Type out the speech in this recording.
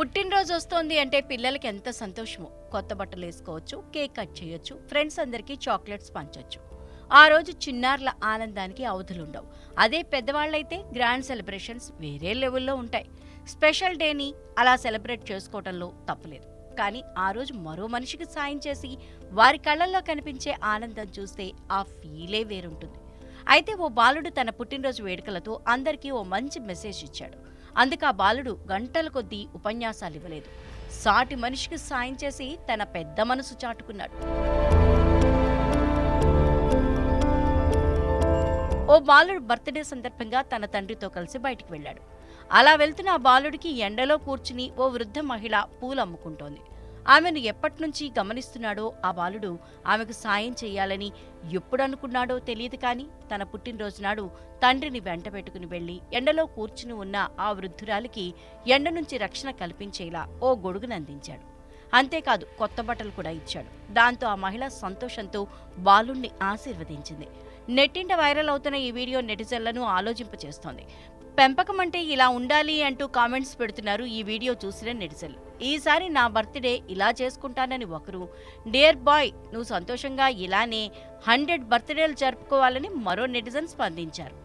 పుట్టినరోజు వస్తోంది అంటే పిల్లలకి ఎంత సంతోషమో. కొత్త బట్టలు వేసుకోవచ్చు కేక్ కట్ చేయొచ్చు ఫ్రెండ్స్ అందరికీ చాక్లెట్స్ పంచొచ్చు. ఆ రోజు చిన్నారుల ఆనందానికి అవధులుండవు. అదే పెద్దవాళ్ళైతే గ్రాండ్ సెలబ్రేషన్స్ వేరే లెవెల్లో ఉంటాయి. స్పెషల్ డేని అలా సెలబ్రేట్ చేసుకోవడంలో తప్పలేదు. కానీ ఆ రోజు మరో మనిషికి సాయం చేసి వారి కళ్ళల్లో కనిపించే ఆనందం చూస్తే ఆ ఫీలే వేరుంటుంది. అయితే ఓ బాలుడు తన పుట్టినరోజు వేడుకలతో అందరికీ ఓ మంచి మెసేజ్ ఇచ్చాడు. అందుకు ఆ బాలుడు గంటల కొద్దీ ఉపన్యాసాలు ఇవ్వలేదు. సాటి మనిషికి సాయం చేసి తన పెద్ద మనసు చాటుకున్నాడు. ఓ బాలుడు బర్త్డే సందర్భంగా తన తండ్రితో కలిసి బయటికి వెళ్ళాడు. అలా వెళ్తున్న ఆ బాలుడికి ఎండలో కూర్చుని ఓ వృద్ధ మహిళ పూలు అమ్ముకుంటోంది. ఆమెను ఎప్పటినుంచి గమనిస్తున్నాడో ఆ బాలుడు ఆమెకు సాయం చేయాలని ఎప్పుడు అనుకున్నాడో తెలియదు కానీ తన పుట్టినరోజు నాడు తండ్రిని వెంట పెట్టుకుని వెళ్ళి ఎండలో కూర్చుని ఉన్న ఆ వృద్ధురాలికి ఎండ నుంచి రక్షణ కల్పించేలా ఓ గొడుగును అందించాడు. అంతేకాదు కొత్త బట్టలు కూడా ఇచ్చాడు. దాంతో ఆ మహిళ సంతోషంతో బాలుణ్ణి ఆశీర్వదించింది. నెట్టింట వైరల్ అవుతున్న ఈ వీడియో నెటిజన్లను ఆలోచింపచేస్తోంది. పెంపకం అంటే ఇలా ఉండాలి అంటూ కామెంట్స్ పెడుతున్నారు ఈ వీడియో చూసిన నెటిజన్లు ఈసారి నా బర్త్డే ఇలా చేసుకుంటానని ఒకరు డియర్ బాయ్ నువ్వు సంతోషంగా ఇలానే హండ్రెడ్ బర్త్డేలు జరుపుకోవాలని మరో నెటిజన్ స్పందించారు.